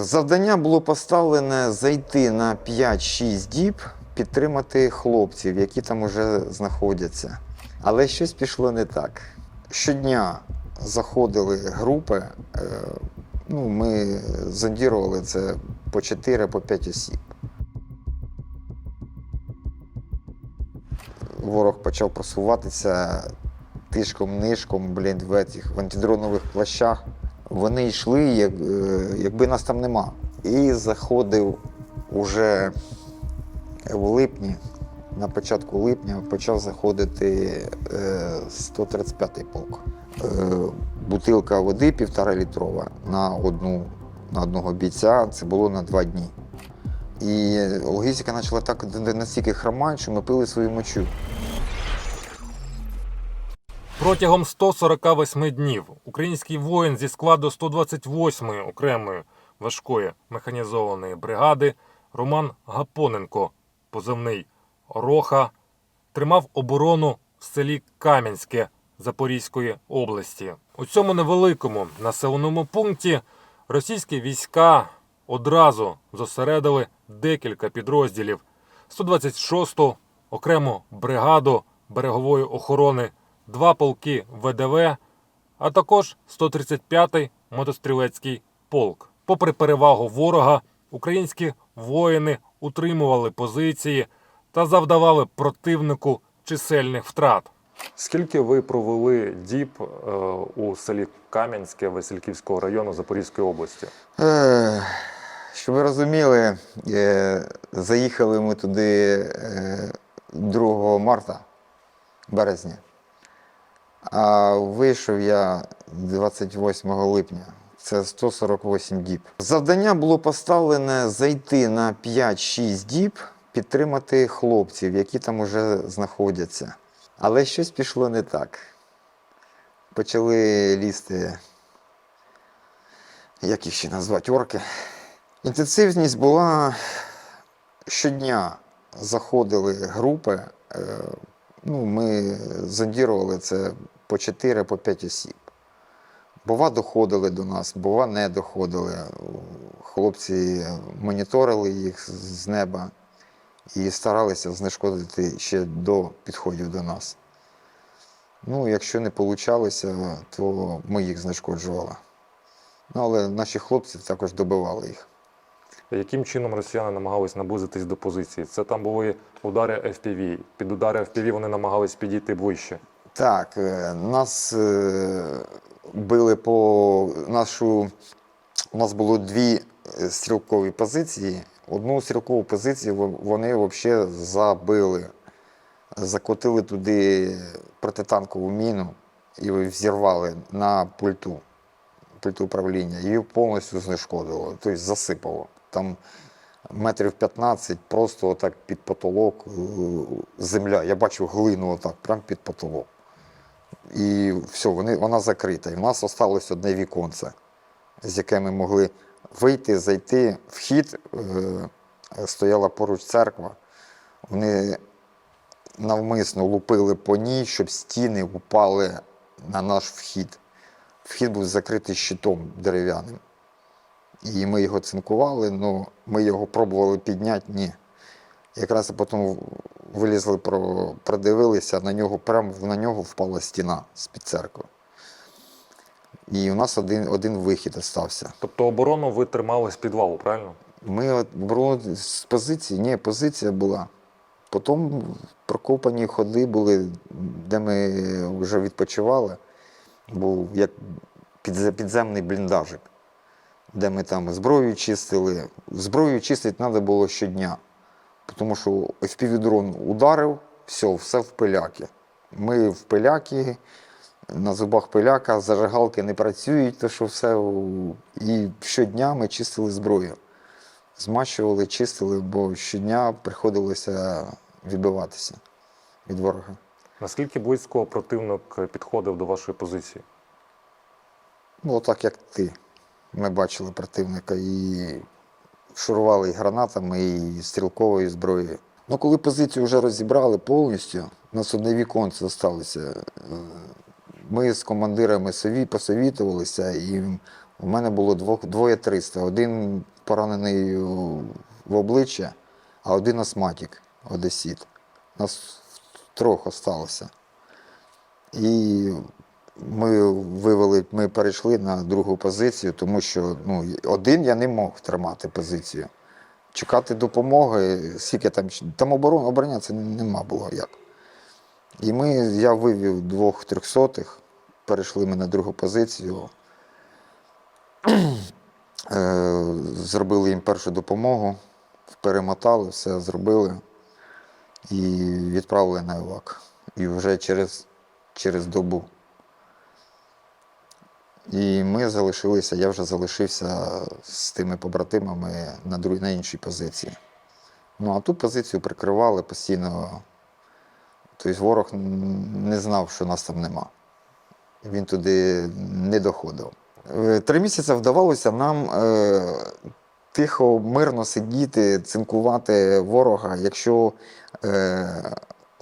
Завдання було поставлене зайти на 5-6 діб, підтримати хлопців, які там уже знаходяться. Але щось пішло не так. Щодня заходили групи, е, ну, ми зондірували це по 4 по 5 осіб. Ворог почав просуватися тишком-нишком, блін, в, в антидронових плащах. Вони йшли, як, е, якби нас там нема. І заходив уже в липні, на початку липня почав заходити е, 135-й полк. Е, бутилка води півтора літрова на одну на одного бійця. Це було на два дні. І логістика почала так настільки хромати, що ми пили свою мочу. Протягом 148 днів український воїн зі складу 128-ї окремої важкої механізованої бригади Роман Гапоненко, позивний Роха, тримав оборону в селі Кам'янське Запорізької області. У цьому невеликому населеному пункті російські війська одразу зосередили декілька підрозділів 126-ту окрему бригаду берегової охорони, два полки ВДВ, а також 135-й мотострілецький полк. Попри перевагу ворога, українські воїни утримували позиції та завдавали противнику чисельних втрат. Скільки ви провели діб е, у селі Кам'янське Васильківського району Запорізької області? Е, Щоб ви розуміли, е, заїхали ми туди е, 2 марта, березня, а вийшов я 28 липня. Це 148 діб. Завдання було поставлене зайти на 5-6 діб, підтримати хлопців, які там уже знаходяться. Але щось пішло не так. Почали лізти як їх ще назвати, орки. Інтенсивність була щодня заходили групи. Ну, ми зондірували це по 4 по 5 осіб. Бува доходили до нас, бува не доходили. Хлопці моніторили їх з неба і старалися знешкодити ще до підходів до нас. Ну, якщо не вийшло, то ми їх знешкоджували. Ну, але наші хлопці також добивали їх. Яким чином росіяни намагались наблизитись до позиції? Це там були удари FPV. Під удари FPV вони намагались підійти ближче. Так, е, нас е, били по нашу. У нас було дві е, стрілкові позиції. Одну стрілкову позицію вони взагалі забили. Закотили туди протитанкову міну і взірвали на пульту, пульту управління. Її повністю знешкодило, тобто засипало. Там метрів 15 просто отак під потолок е, земля. Я бачу глину отак, прямо під потолок. І все, вони, вона закрита. І в нас залишилось одне віконце, з яке ми могли вийти, зайти. Вхід е, стояла поруч церква. Вони навмисно лупили по ній, щоб стіни упали на наш вхід. Вхід був закритий щитом дерев'яним. І ми його цинкували, але ми його пробували підняти, ні. Якраз потім вилізли, про- продивилися, на нього, прямо на нього впала стіна з-під церкви. І у нас один, один вихід остався. Тобто оборону ви тримали з підвалу, правильно? Ми було з позиції, ні, позиція була. Потім прокопані ходи були, де ми вже відпочивали. Був як підземний бліндажик, де ми там зброю чистили. Зброю чистити треба було щодня, тому що FPV-дрон ударив, все, все в пиляки. Ми в пиляки, на зубах пиляка, зажигалки не працюють, то що все. І щодня ми чистили зброю змащували, чистили, бо щодня приходилося відбиватися від ворога. Наскільки близько противник підходив до вашої позиції? Ну, отак як ти. Ми бачили противника і шурували і гранатами, і стрілковою зброєю. Ну, коли позицію вже розібрали повністю, нас одне віконце залишилося. Ми з командирами сові посовітувалися, і У мене було двох, двоє 300. Один поранений в обличчя, а один астматик, одесіт. Нас трьох осталося. І ми вивели, ми перейшли на другу позицію, тому що ну, один я не мог тримати позицію. Чекати допомоги, скільки там, там оборон, оборонятися нема було як. І ми, я вивів двох трьохсотих, перейшли ми на другу позицію. Е, Зробили їм першу допомогу, перемотали, все зробили і відправили на івак. І вже через, через добу. І ми залишилися, я вже залишився з тими побратимами на, друг, на іншій позиції. Ну а ту позицію прикривали постійно. Тобто ворог не знав, що нас там нема. Він туди не доходив. Е, Три місяці вдавалося нам е, тихо, мирно сидіти, цинкувати ворога. Якщо е,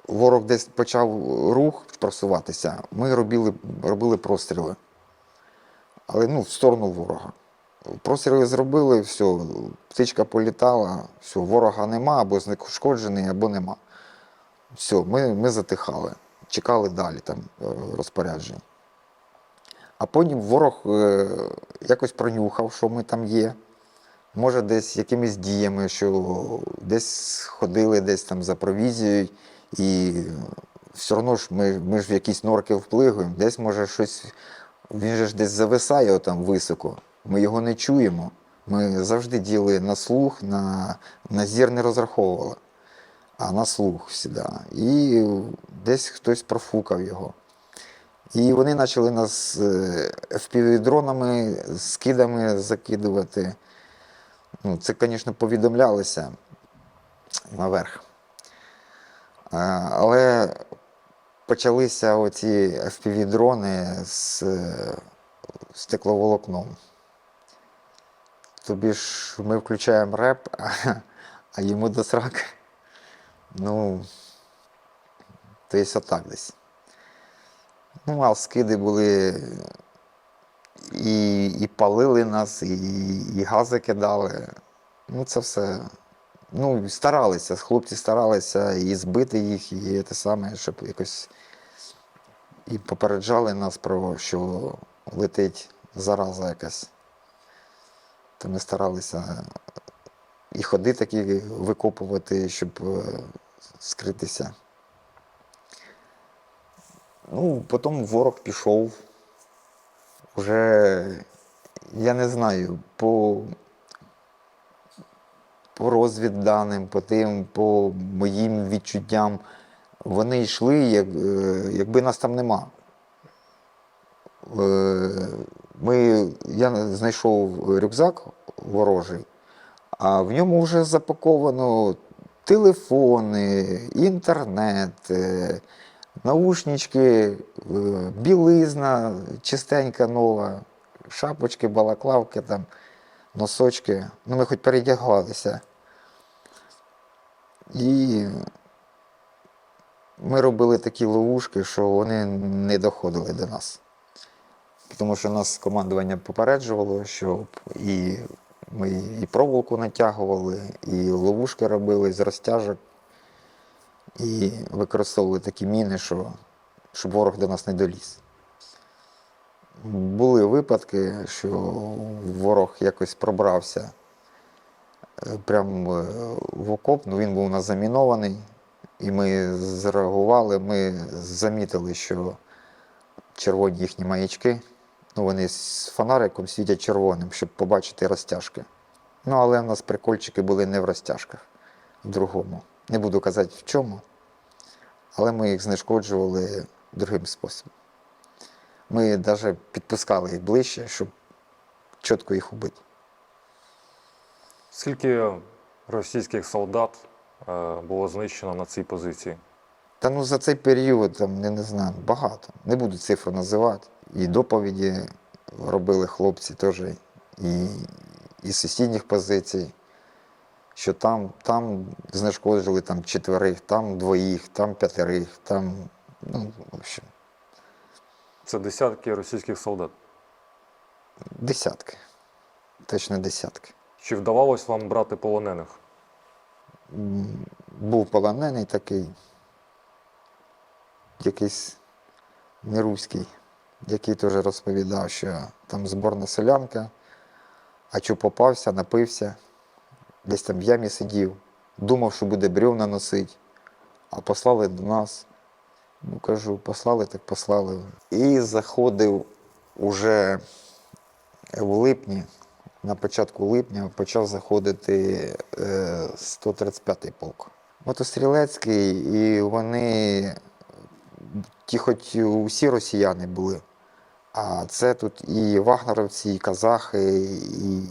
ворог десь почав рух просуватися, ми робили, робили простріли. Але ну, в сторону ворога. Простріли зробили, все, птичка політала, все, ворога нема, або знешкоджений, або нема. Все, ми, ми затихали, чекали далі там е, розпоряджень. А потім ворог е, якось пронюхав, що ми там є. Може, десь якимись діями, що десь ходили десь там за провізією, і все одно ж ми, ми ж в якісь норки вплигуємо, десь може щось. Він же ж десь зависає там високо. Ми його не чуємо. Ми завжди діяли на слух, на, на зір не розраховували, а на слух завжди. І десь хтось профукав його. І вони почали нас е, FPV-дронами, скидами закидувати. Ну, це, звісно, повідомлялося наверх. Але почалися оці FPV-дрони з е, стекловолокном. Тобі ж ми включаємо реп, а, йому до сраки. Ну, то є отак десь. Ну, а скиди були і, і палили нас, і, і гази кидали. Ну, це все. Ну, старалися, хлопці старалися і збити їх, і те саме, щоб якось і попереджали нас про що летить зараза якась. То ми старалися і ходи такі викопувати, щоб е, скритися. Ну, потім ворог пішов. Уже, я не знаю, по, по розвідданим, по тим, по моїм відчуттям, вони йшли, як, е, якби нас там нема. Е, Ми, я знайшов рюкзак ворожий, а в ньому вже запаковано телефони, інтернет, е, наушнички, білизна чистенька нова, шапочки, балаклавки, там, носочки. Ну, ми хоч передягалися. І ми робили такі ловушки, що вони не доходили до нас. Тому що нас командування попереджувало, що і ми і проволоку натягували, і ловушки робили з розтяжок, і використовували такі міни, що, щоб ворог до нас не доліз. Були випадки, що ворог якось пробрався е, прямо е, в окоп, ну він був у нас замінований, і ми зреагували, ми замітили, що червоні їхні маячки. Ну, вони з фонариком світять червоним, щоб побачити розтяжки. Ну, але в нас прикольчики були не в розтяжках, в другому. Не буду казати в чому, але ми їх знешкоджували другим способом. Ми навіть підпускали їх ближче, щоб чітко їх убити. Скільки російських солдат було знищено на цій позиції? Та ну за цей період, там, не, не знаю, багато. Не буду цифру називати. І доповіді робили хлопці теж, і, і сусідніх позицій, що там, там знешкоджили там, четверих, там двоїх, там п'ятерих, там, ну, в общем. Це десятки російських солдат. Десятки. Точно десятки. Чи вдавалось вам брати полонених? Був полонений такий, якийсь неруський, який теж розповідав, що там зборна селянка, а чу попався, напився, десь там в ямі сидів, думав, що буде бревна носить, а послали до нас. Ну, кажу, послали, так послали. І заходив уже в липні, на початку липня почав заходити е, 135-й полк. Мотострілецький, і вони, ті, хоч усі росіяни були, а це тут і вагнеровці, і казахи, і,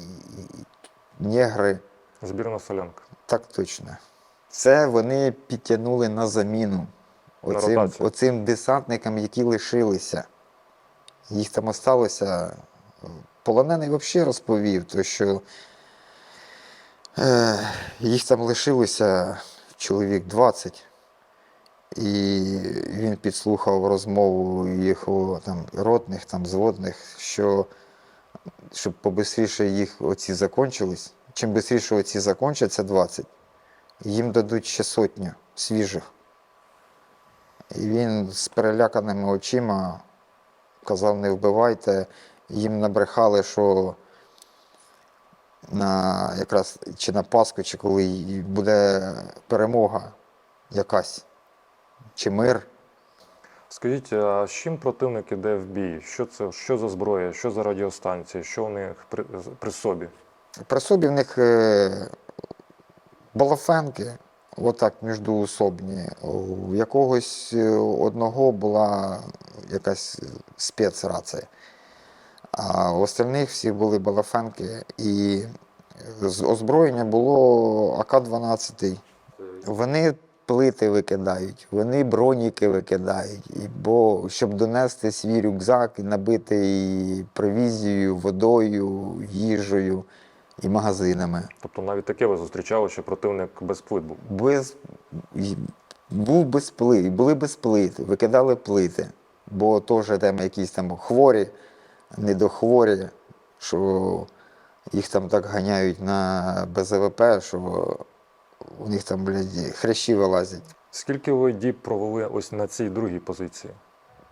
негри. Збірна солянка. Так точно. Це вони підтягнули на заміну оцим, ротацію. оцим десантникам, які лишилися. Їх там осталося. Полонений взагалі розповів, то що е, їх там лишилося чоловік 20. І він підслухав розмову їх там, ротних, там, зводних, що щоб побистріше їх оці закончились. Чим швидше оці закончаться 20, їм дадуть ще сотню свіжих. І він з переляканими очима казав, не вбивайте. Їм набрехали, що на якраз чи на Пасху, чи коли буде перемога якась, чи мир. Скажіть, а з чим противник іде в бій? Що це, що за зброя, що за радіостанції, що у них при, при собі? При собі в них е, балафенки, отак міждуусобні. У якогось е, одного була якась спецрація. А у остальних всіх були балафенки. І з озброєння було АК-12. Вони плити викидають, вони броніки викидають. І, бо щоб донести свій рюкзак і набити провізією, водою, їжею і магазинами. Тобто навіть таке ви зустрічали, що противник без плит був. Без, був без плит, були без плит, викидали плити. Бо теж там якісь там хворі, недохворі, що їх там так ганяють на БЗВП, що у них там, блядь, хрящі вилазять. Скільки ви діб провели ось на цій другій позиції?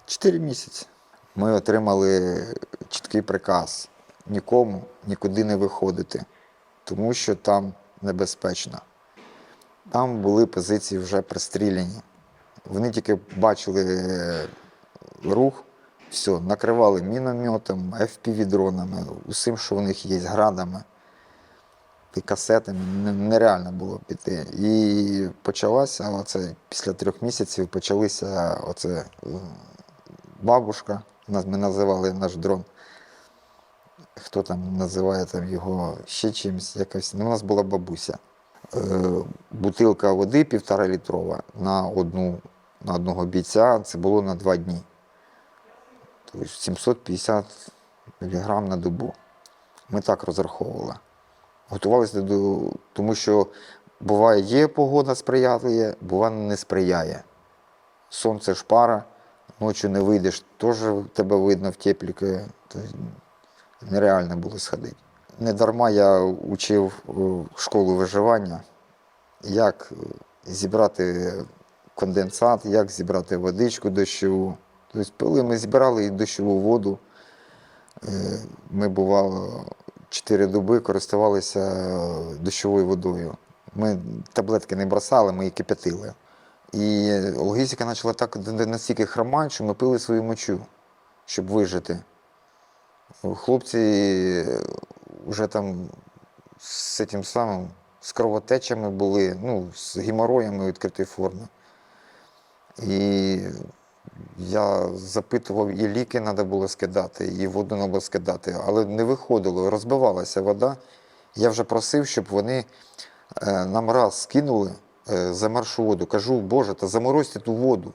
Чотири місяці. Ми отримали чіткий приказ нікому нікуди не виходити, тому що там небезпечно. Там були позиції вже пристріляні. Вони тільки бачили е, рух, все, накривали мінометом, FPV-дронами, усім, що у них є, градами і касетами. Нереально було піти. І почалася оце, після трьох місяців почалися оце бабушка, ми називали наш дрон. Хто там називає там його ще чимось, якось. Ну, у нас була бабуся. Е, бутилка води півтора літрова на, одну, на одного бійця, це було на два дні. Тобто 750 мг на добу. Ми так розраховували. Готувалися до, тому що буває, є погода сприятлива, буває не сприяє. Сонце ж пара, ночі не вийдеш, теж тебе видно в тепліки. Нереально було сходити. Не дарма я учив е, школу виживання, як е, зібрати конденсат, як зібрати водичку дощову. Тобто пили ми збирали і дощову воду. Е, Ми бувало чотири доби користувалися е, дощовою водою. Ми таблетки не бросали, ми її кип'ятили. І логістика почала так настільки хромати, що ми пили свою мочу, щоб вижити. Хлопці вже там з цим самим, з кровотечами були, ну, з геморроями відкритої форми. І я запитував, і ліки треба було скидати, і воду треба скидати, але не виходило, розбивалася вода. Я вже просив, щоб вони е, нам раз скинули е, замершу воду. Кажу, Боже, та заморозьте ту воду.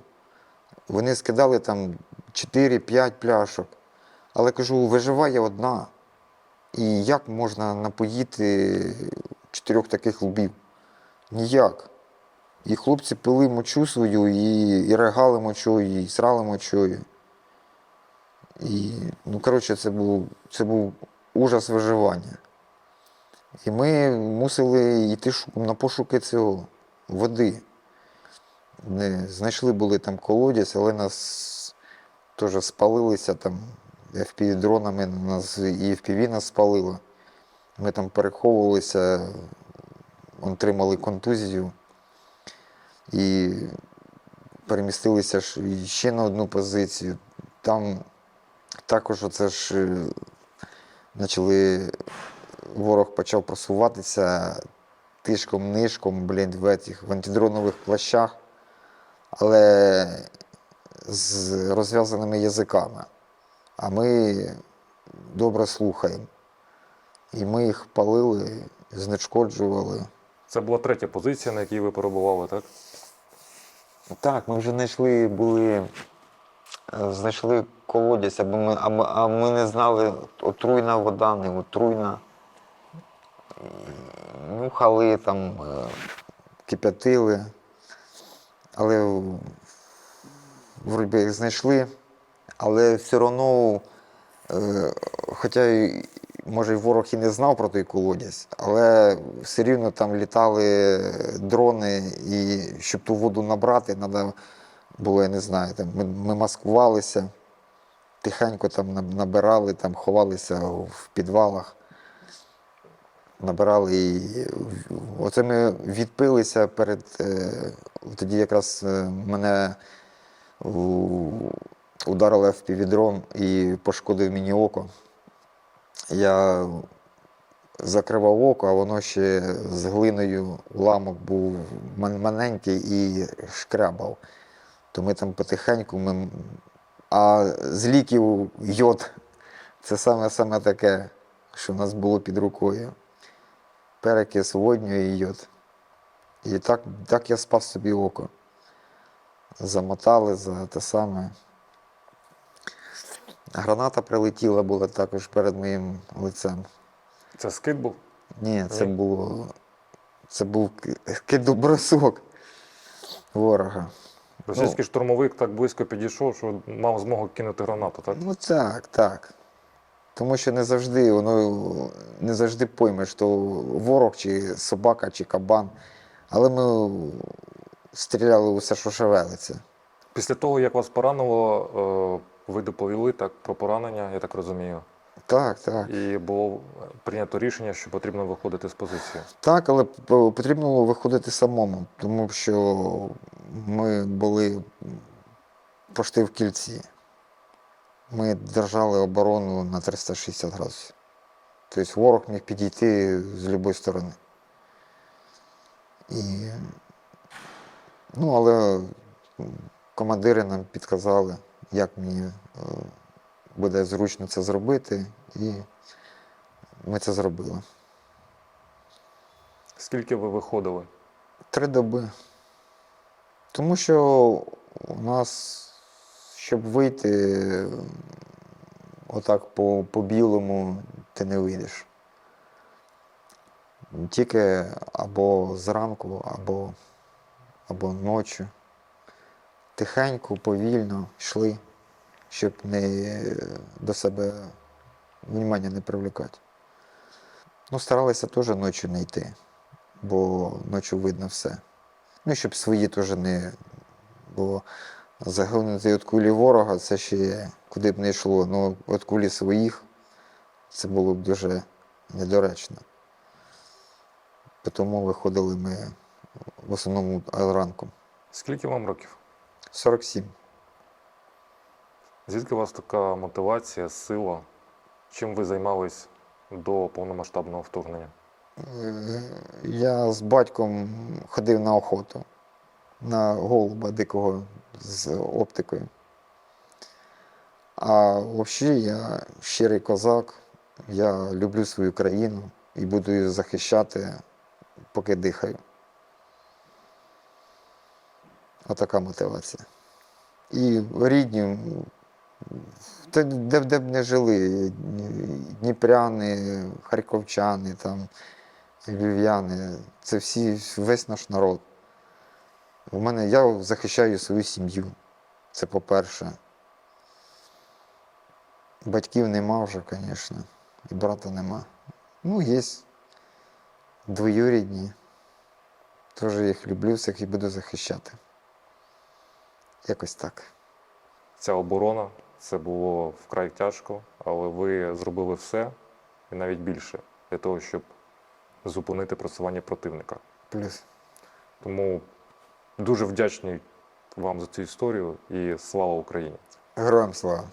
Вони скидали там 4-5 пляшок. Але кажу, виживає одна. І як можна напоїти чотирьох таких лбів? Ніяк. І хлопці пили мочу свою, і, і регали мочою, і срали мочою. І, ну, коротше, це був, це був ужас виживання. І ми мусили йти на пошуки цього води. Не, знайшли були там колодязь, але нас теж спалилися там FPV-дронами, нас і FPV нас спалило. Ми там переховувалися, отримали контузію і перемістилися ж ще на одну позицію. Там також оце ж е, почали, ворог почав просуватися тишком, нишком, блін, в, этих, в антидронових плащах, але з розв'язаними язиками. А ми добре слухаємо. І ми їх палили, знешкоджували. Це була третя позиція, на якій ви перебували, так? Так, ми вже знайшли, були, е, знайшли колодязь, або ми, а, а ми не знали, отруйна вода, не отруйна. Нюхали там, е, кип'ятили, але вроді їх знайшли, але все одно, е, хоча може, ворог і не знав про той колодязь, але все рівно там літали дрони, і щоб ту воду набрати, треба було, я не знаю, там, ми, ми маскувалися, тихенько там набирали, там, ховалися в підвалах. Набирали і оце ми відпилися перед. е, Тоді якраз е, мене у- ударили в півдрон і пошкодив мені око. Я закривав око, а воно ще з глиною уламок був маленький і шкрябав. То ми там потихеньку. Ми... А з ліків йод це саме, саме таке, що в нас було під рукою. Перекис водню і йод. І так, так я спас собі око. Замотали за те саме. Граната прилетіла була також перед моїм лицем. Це скид був? Ні, це Ні? було. Це був ки- кидобросок ворога. Російський штурмовик так близько підійшов, що мав змогу кинути гранату, так? Ну так, так. Тому що не завжди воно не завжди поймеш, то ворог, чи собака, чи кабан. Але ми стріляли у все, що шевелиться. Після того, як вас поранило, е, ви доповіли так про поранення, я так розумію. Так, так. І було прийнято рішення, що потрібно виходити з позиції. Так, але потрібно було виходити самому, тому що ми були пошти в кільці. Ми держали оборону на 360 градусів. Тобто ворог міг підійти з будь-якої сторони. І, ну, але командири нам підказали, як мені е, буде зручно це зробити, і ми це зробили. Скільки ви виходили? Три доби. Тому що у нас, щоб вийти отак по, по білому, ти не вийдеш. Тільки або зранку, або, або ночі. Тихенько, повільно йшли, щоб не до себе внимання не привлекати. Ну, старалися теж ночі не йти бо ночі видно все. Ну, щоб свої теж не. Бо загинути від кулі ворога це ще куди б не йшло. Ну, від кулі своїх це було б дуже недоречно. Тому виходили ми в основному ранком. Скільки вам років? 47. Звідки у вас така мотивація, сила? Чим ви займались до повномасштабного вторгнення? Е, Я з батьком ходив на охоту на голуба дикого з оптикою. А взагалі я щирий козак, я люблю свою країну і буду її захищати, поки дихаю. Отака мотивація. І рідні, де, де б не жили, дніпряни, харківчани, там, львів'яни, це всі, весь наш народ. У мене я захищаю свою сім'ю. Це по-перше. Батьків нема вже, звісно. І брата нема. Ну, є двоюрідні. Теж їх люблю, всіх і буду захищати. Якось так. Ця оборона це було вкрай тяжко, але ви зробили все і навіть більше для того, щоб зупинити просування противника. Плюс. Тому дуже вдячний вам за цю історію і слава Україні! Героям слава!